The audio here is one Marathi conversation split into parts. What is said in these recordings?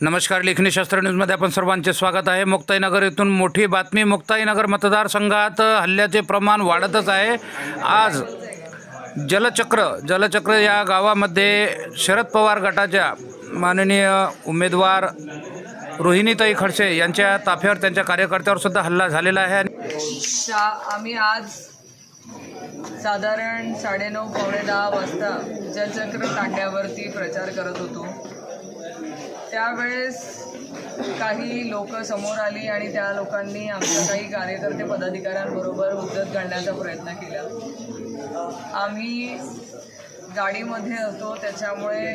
नमस्कार लेखनी शास्त्र न्यूजमध्ये आपण सर्वांचे स्वागत आहे. मुक्ताईनगर येथून मोठी बातमी. मुक्ताईनगर मतदारसंघात हल्ल्याचे प्रमाण वाढतच आहे. आज जलचक्र जलचक्र या गावामध्ये शरद पवार गटाच्या माननीय उमेदवार रोहिणीताई खडसे यांच्या ताफ्यावर त्यांच्या कार्यकर्त्यावर सुद्धा हल्ला झालेला आहे आणि आम्ही आज साधारण साडेनऊ पावणे दहा वाजता जलचक्र तांड्यावरती प्रचार करत होतो. त्यावेळेस काही लोक समोर आली आणि त्या लोकांनी आमच्या काही कार्यकर्ते पदाधिकाऱ्यांबरोबर उद्धत घालण्याचा प्रयत्न केला. आम्ही गाडीमध्ये होतो त्याच्यामुळे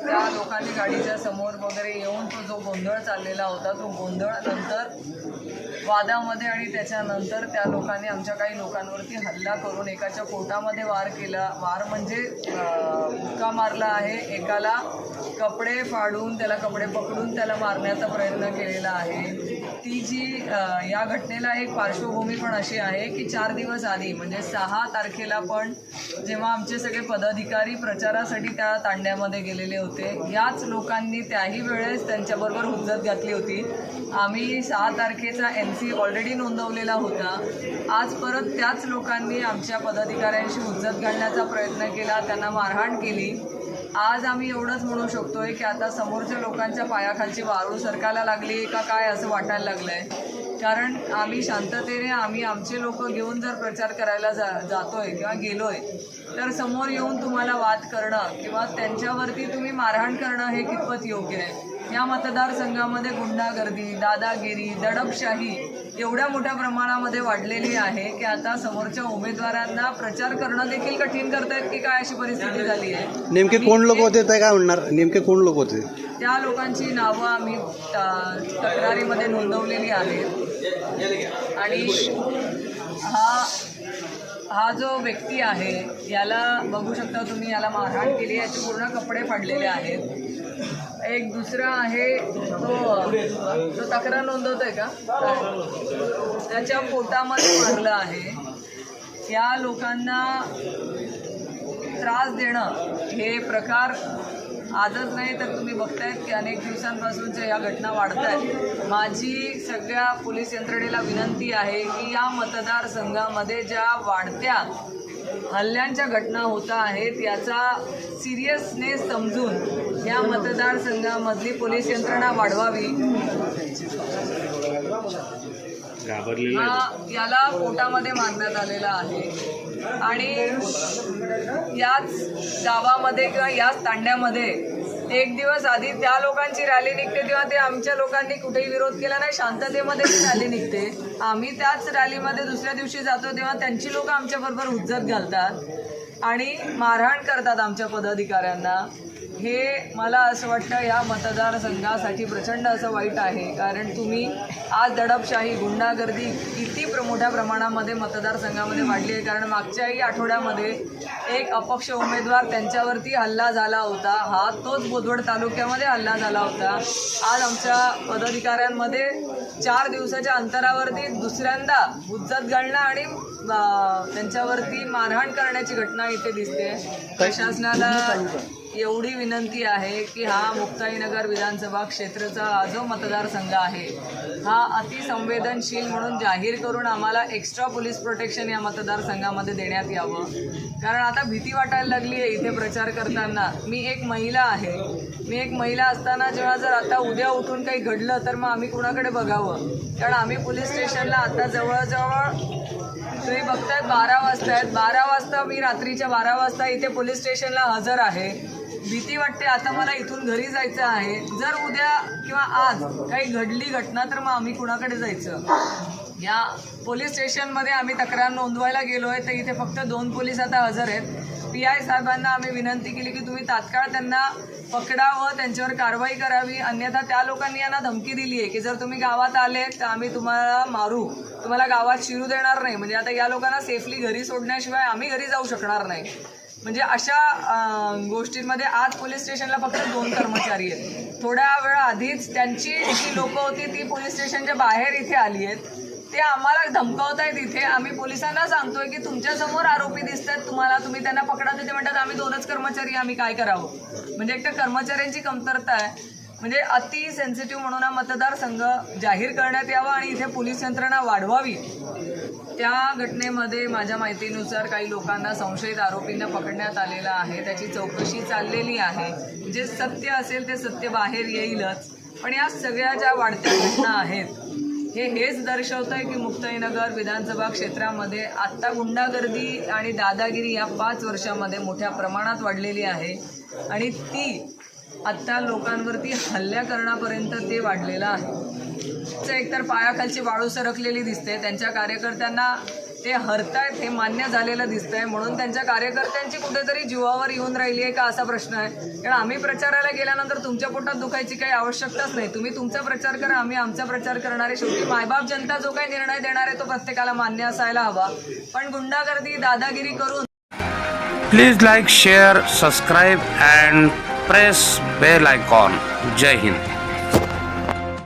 त्या लोकांनी गाडीच्या समोर वगैरे येऊन तो जो गोंधळ चाललेला होता तो गोंधळ नंतर वादामध्ये आणि त्याच्यानंतर त्या लोकांनी आमच्या काही लोकांवरती हल्ला करून एकाच्या पोटामध्ये वार केला. वार म्हणजे अं, मुक्का मारला आहे. एकाला कपडे फाडून त्याला कपडे पकडून त्याला मारण्याचा प्रयत्न केलेला आहे. ती जी या घटनेला एक पार्श्वभूमी पण अशी आहे की चार दिवस आधी म्हणजे सहा तारखेला पण जेव्हा आमचे सगळे पदाधिकारी प्रचारासाठी त्या तांड्यामध्ये गेलेले होते याच लोकांनी त्याही वेळेस त्यांच्याबरोबर हुज्जत घातली होती. आम्ही सहा तारखेचा एन सी ऑलरेडी नोंदवलेला होता. आज परत त्याच लोकांनी आमच्या पदाधिकाऱ्यांशी हुज्जत घालण्याचा प्रयत्न केला त्यांना मारहाण केली. आज आम्ही एवढंच म्हणू शकतोय की आता समोरच्या लोकांच्या पायाखालची वाळू सरकायला लागली का काय असं वाटायला लागलंय. कारण आम्ही शांततेने आम्ही आमचे लोक घेऊन जर प्रचार करायला जा जातोय किंवा गेलोय तर समोर येऊन तुम्हाला वाद करणं किंवा त्यांच्यावरती तुम्ही मारहाण करणं हे कितपत योग्य आहे? या मतदारसंघामध्ये गुंडागर्दी दादागिरी दडपशाही एवढ्या मोठ्या प्रमाणामध्ये वाढलेली आहे की आता समोरच्या उमेदवारांना प्रचार करणं देखील कठीण करतायत की काय अशी परिस्थिती झाली आहे? नेमके कोण लोक होते ते काय म्हणणार? नेमके कोण लोक होते? त्या लोकांची नावं आम्ही तक्रारीमध्ये नोंदवलेली आहेत. आणि हा हा जो व्यक्ती आहे याला बघू शकता तुम्ही याला मारहाण केली याचे पूर्ण कपडे फाडलेले आहेत. एक दुसरा आहे तो तो तक्रार नोंदवतोय का? त्याच्या पोटामध्ये मारलं आहे. या लोकांना त्रास देणं हे प्रकार आजच नाही तर तुम्ही बघतायत की अनेक दिवसांपासूनच्या या घटना वाढत आहेत माझी सगळ्या पोलीस यंत्रणेला विनंती आहे की या मतदारसंघामध्ये ज्या वाढत्या हल्ल्यांच्या घटना होत आहेत याचा सिरियसनेस समजून या मतदारसंघामधली पोलीस यंत्रणा वाढवावी. हा याला पोटामध्ये मारण्यात आलेला आहे. आणि याच गावामध्ये किंवा याच तांड्यामध्ये एक दिवस आधी त्या लोकांची रॅली निघते तेव्हा ते आमच्या लोकांनी कुठेही विरोध केला नाही शांततेमध्ये ती रॅली निघते. आम्ही त्याच रॅलीमध्ये दुसऱ्या दिवशी जातो तेव्हा त्यांची लोक आमच्याबरोबर हुज्जत घालतात आणि मारहाण करतात आमच्या पदाधिकाऱ्यांना. हे मला असं वाटतं या मतदारसंघासाठी प्रचंड असं वाईट आहे. कारण तुम्ही आज दडपशाही गुंडागर्दी किती प्र मोठ्या प्रमाणामध्ये मतदारसंघामध्ये वाढली आहे. कारण मागच्याही आठवड्यामध्ये एक अपक्ष उमेदवार त्यांच्यावरती हल्ला झाला होता. हा तोच बोदवड तालुक्यामध्ये हल्ला झाला होता. आज आमच्या पदाधिकाऱ्यांमध्ये चार दिवसाच्या अंतरावरती दुसऱ्यांदा हुज्जत घालणं आणि त्यांच्यावरती मारहाण करण्याची घटना इथे दिसते. प्रशासनाला एवढी विनंती आहे की हा मुक्ताईनगर विधानसभा क्षेत्रचा जो मतदारसंघ आहे. हा अतिसंवेदनशील म्हणून जाहीर करून आम्हाला एक्स्ट्रा पोलीस प्रोटेक्शन या मतदारसंघामध्ये देण्यात यावं. कारण आता भीती वाटायला लागली आहे इथे प्रचार करताना. मी एक महिला आहे. मी एक महिला असताना जेव्हा जर आता उद्या उठून काही घडलं तर मग आम्ही कुणाकडे बघावं? कारण आम्ही पोलीस स्टेशनला आता जवळजवळ तुम्ही बघतायत बारा वाजता आहेत बारा वाजता मी रात्रीच्या बारा वाजता इथे पोलीस स्टेशनला हजर आहे. भीती वाटते आता मला इथून घरी जायचं आहे. जर उद्या किंवा आज काही घडली घटना तर मग आम्ही कुणाकडे जायचं? या पोलीस स्टेशनमध्ये आम्ही तक्रार नोंदवायला गेलो आहे तर इथे फक्त दोन पोलीस आता हजर आहेत. पी आय साहेबांना आम्ही विनंती केली की तुम्ही तात्काळ त्यांना पकडावं त्यांच्यावर कारवाई करावी. अन्यथा त्या लोकांनी यांना धमकी दिली आहे की जर तुम्ही गावात आले तर आम्ही तुम्हाला मारू. तुम्हाला गावात शिरू देणार नाही. म्हणजे आता या लोकांना सेफली घरी सोडण्याशिवाय आम्ही घरी जाऊ शकणार नाही. म्हणजे अशा गोष्टींमध्ये आज पोलीस स्टेशनला फक्त दोन कर्मचारी आहेत. थोड्या वेळ आधीच त्यांची जी लोकं होती ती पोलीस स्टेशनच्या बाहेर इथे आली आहेत. ते आम्हाला धमकावतायत इथे आम्ही पोलिसांना सांगतोय की तुमच्यासमोर आरोपी दिसत आहेत तुम्हाला तुम्ही त्यांना पकडा ते म्हणतात आम्ही दोनच कर्मचारी आम्ही काय करावं? म्हणजे एक तर कर्मचाऱ्यांची कमतरता आहे. म्हणजे अति सेन्सिटिव्ह म्हणून हा मतदारसंघ जाहीर करण्यात यावा आणि इथे पोलीस यंत्रणा वाढवावी. त्या घटनेमध्ये माझ्या माहितीनुसार काही लोकांना संशयित आरोपींना पकडण्यात आलेलं आहे. त्याची चौकशी चाललेली आहे. जे सत्य असेल ते सत्य बाहेर येईलच. पण या सगळ्या ज्या वाढत्या घटना आहेत हे हेच दर्शवतं आहे की मुक्ताईनगर विधानसभा क्षेत्रामध्ये आत्ता गुंडागर्दी आणि दादागिरी या पाच वर्षामध्ये मोठ्या प्रमाणात वाढलेली आहे. आणि ती आत्ता लोकांवरती हल्ल्या करण्यापर्यंत ते वाढलेलं आहे. एकतर पायाखालची वाळू सरकलेली दिसते. त्यांच्या कार्यकर्त्यांना ते हरतायत हे मान्य झालेलं दिसतंय. म्हणून त्यांच्या कार्यकर्त्यांची कुठेतरी जीवावर येऊन राहिली आहे का असा प्रश्न आहे. कारण आम्ही प्रचाराला गेल्यानंतर तुमच्या पोटात दुखायची काही आवश्यकताच नाही. तुम्ही तुमचा प्रचार करा आम्ही आमचा प्रचार करणारे शेवटी मायबाप जनता जो काही निर्णय देणार आहे तो प्रत्येकाला मान्य असायला हवा. पण गुंडागर्दी दादागिरी करून please like share subscribe and press bell icon Jai Hind